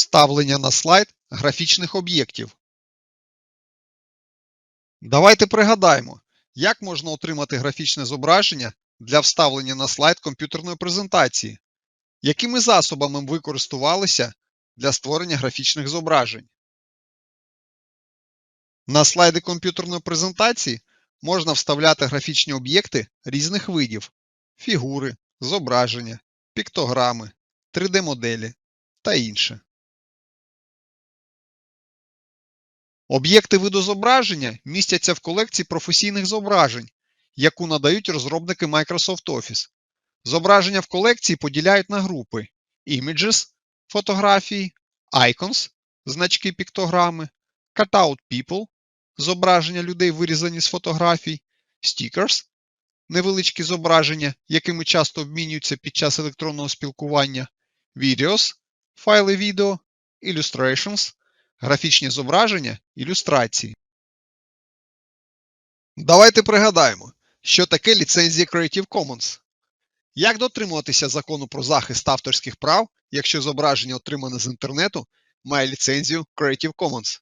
Вставлення на слайд графічних об'єктів. Давайте пригадаємо, як можна отримати графічне зображення для вставлення на слайд комп'ютерної презентації, якими засобами ви користувалися для створення графічних зображень. На слайди комп'ютерної презентації можна вставляти графічні об'єкти різних видів фігури, зображення, піктограми, 3D-моделі та інше. Об'єкти виду зображення містяться в колекції професійних зображень, яку надають розробники Microsoft Office. Зображення в колекції поділяють на групи Images – фотографії, Icons – значки піктограми, Cutout People – зображення людей, вирізані з фотографій, Stickers – невеличкі зображення, якими часто обмінюються під час електронного спілкування, Videos – файли відео, Illustrations – графічні зображення, ілюстрації. Давайте пригадаємо, що таке ліцензія Creative Commons. Як дотримуватися закону про захист авторських прав, якщо зображення, отримане з інтернету, має ліцензію Creative Commons?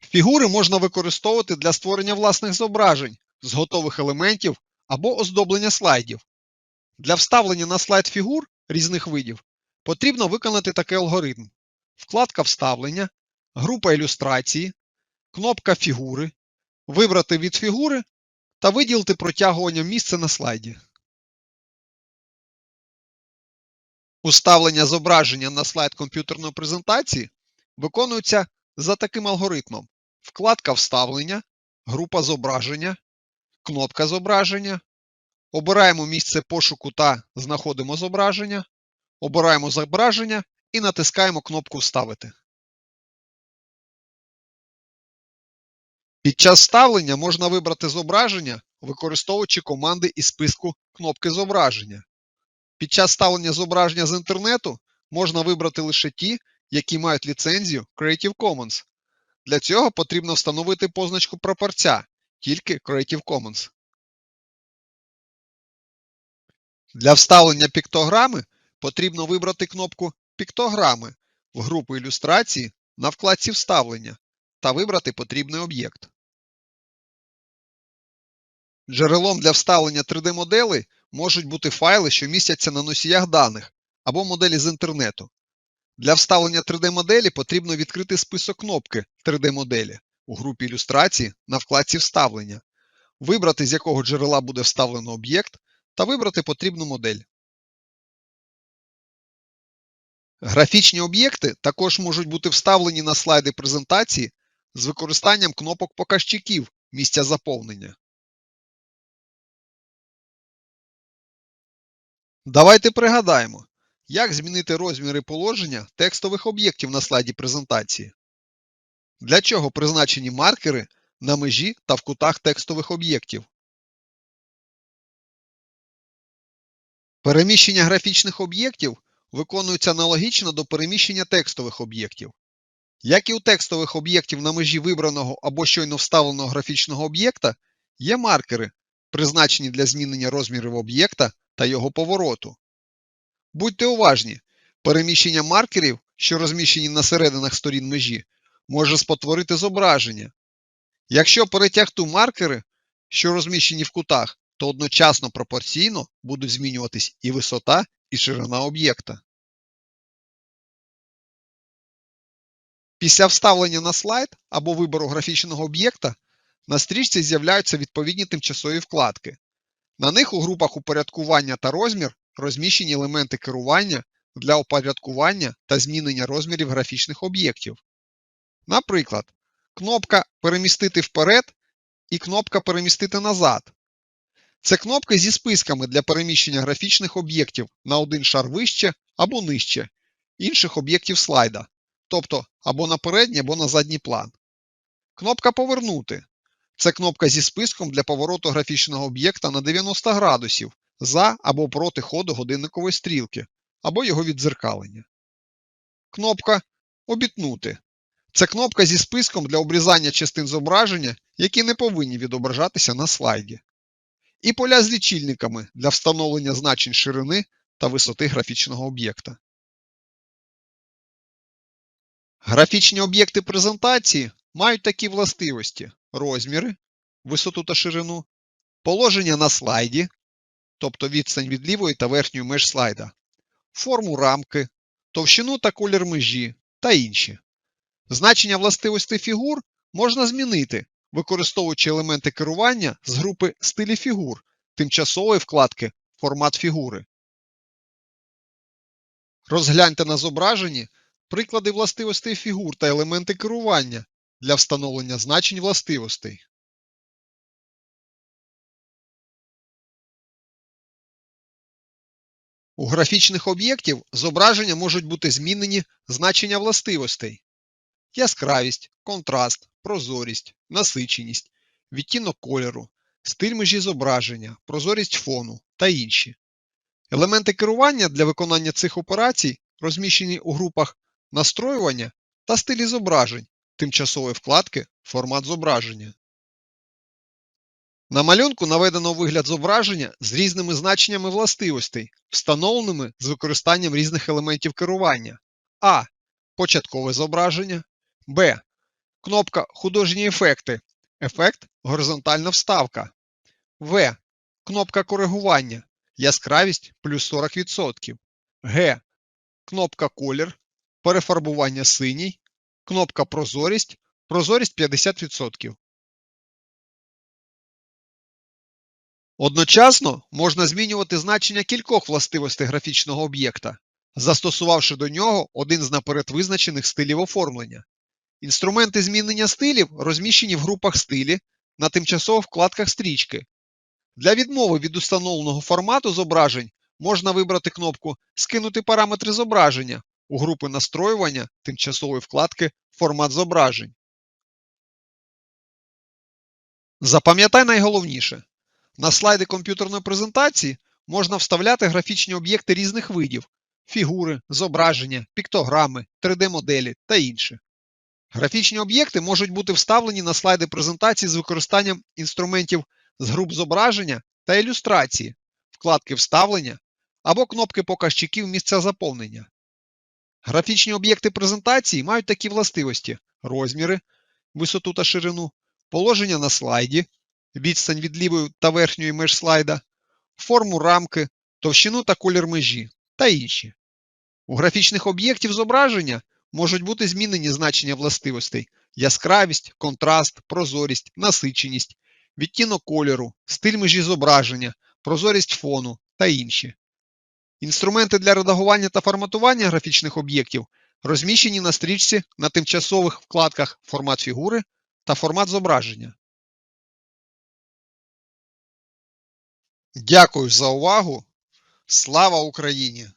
Фігури можна використовувати для створення власних зображень з готових елементів або оздоблення слайдів. Для вставлення на слайд фігур різних видів потрібно виконати такий алгоритм: вкладка Вставлення, група ілюстрації, кнопка Фігури, вибрати від фігури та виділити протягування місця на слайді. Уставлення зображення на слайд комп'ютерної презентації виконується за таким алгоритмом: вкладка Вставлення, група зображення, кнопка зображення. Обираємо місце пошуку та знаходимо зображення. Обираємо зображення і натискаємо кнопку Вставити. Під час вставлення можна вибрати зображення, використовуючи команди із списку кнопки зображення. Під час вставлення зображення з інтернету можна вибрати лише ті, які мають ліцензію Creative Commons. Для цього потрібно встановити позначку прапорця тільки Creative Commons. Для вставлення піктограми потрібно вибрати кнопку Піктограми в групу ілюстрації на вкладці Вставлення та вибрати потрібний об'єкт. Джерелом для вставлення 3D-моделей можуть бути файли, що містяться на носіях даних або моделі з інтернету. Для вставлення 3D-моделі потрібно відкрити список кнопки 3D-моделі у групі ілюстрації на вкладці Вставлення, вибрати, з якого джерела буде вставлено об'єкт, та вибрати потрібну модель. Графічні об'єкти також можуть бути вставлені на слайди презентації з використанням кнопок показчиків місця заповнення. Давайте пригадаємо, як змінити розміри положення текстових об'єктів на слайді презентації. Для чого призначені маркери на межі та в кутах текстових об'єктів. Переміщення графічних об'єктів виконується аналогічно до переміщення текстових об'єктів. Як і у текстових об'єктів на межі вибраного або щойно вставленого графічного об'єкта, є маркери, призначені для змінення розмірів об'єкта та його повороту. Будьте уважні, переміщення маркерів, що розміщені на серединах сторін межі, може спотворити зображення. Якщо перетягти маркери, що розміщені в кутах, то одночасно пропорційно будуть змінюватись і висота, і ширина об'єкта. Після вставлення на слайд або вибору графічного об'єкта на стрічці з'являються відповідні тимчасові вкладки. На них у групах упорядкування та розмір розміщені елементи керування для упорядкування та змінення розмірів графічних об'єктів. Наприклад, кнопка Перемістити вперед і кнопка Перемістити назад. Це кнопки зі списками для переміщення графічних об'єктів на один шар вище або нижче інших об'єктів слайда, тобто або на передній, або на задній план. Кнопка Повернути це кнопка зі списком для повороту графічного об'єкта на 90 градусів за або проти ходу годинникової стрілки, або його віддзеркалення. Кнопка Обітнути це кнопка зі списком для обрізання частин зображення, які не повинні відображатися на слайді. І поля з лічильниками для встановлення значень ширини та висоти графічного об'єкта. Графічні об'єкти презентації мають такі властивості: розміри, висоту та ширину, положення на слайді, тобто відстань від лівої та верхньої меж слайда, форму рамки, товщину та колір межі та інші. Значення властивостей фігур можна змінити, використовуючи елементи керування з групи стилі фігур тимчасової вкладки Формат фігури. Розгляньте на зображенні приклади властивостей фігур та елементи керування для встановлення значень властивостей. У графічних об'єктів зображення можуть бути змінені значення властивостей. Яскравість, контраст, прозорість, насиченість, відтінок кольору, стиль межі зображення, прозорість фону та інші. Елементи керування для виконання цих операцій розміщені у групах настроювання та стилі зображень тимчасової вкладки Формат зображення. На малюнку наведено вигляд зображення з різними значеннями властивостей, встановленими з використанням різних елементів керування. А. Початкове зображення. Б. Кнопка Художні ефекти. Ефект Горизонтальна вставка. В. Кнопка коригування. Яскравість плюс 40%. Г. Кнопка Колір. Перефарбування синій. Кнопка Прозорість. Прозорість 50%. Одночасно можна змінювати значення кількох властивостей графічного об'єкта, застосувавши до нього один з наперед визначених стилів оформлення. Інструменти змінення стилів розміщені в групах стилі на тимчасових вкладках стрічки. Для відмови від установленого формату зображень можна вибрати кнопку Скинути параметри зображення у групи настроювання тимчасової вкладки Формат зображень. Запам'ятай найголовніше. На слайди комп'ютерної презентації можна вставляти графічні об'єкти різних видів фігури, зображення, піктограми, 3D-моделі та інше. Графічні об'єкти можуть бути вставлені на слайди презентації з використанням інструментів з груп зображення та ілюстрації, вкладки вставлення або кнопки показчиків місця заповнення. Графічні об'єкти презентації мають такі властивості: розміри, висоту та ширину, положення на слайді, відстань від лівої та верхньої меж слайда, форму рамки, товщину та колір межі та інші. У графічних об'єктів зображення можуть бути змінені значення властивостей яскравість, контраст, прозорість, насиченість, відтінок кольору, стиль межі зображення, прозорість фону та інші. Інструменти для редагування та форматування графічних об'єктів розміщені на стрічці на тимчасових вкладках Формат фігури та формат зображення. Дякую за увагу. Слава Україні!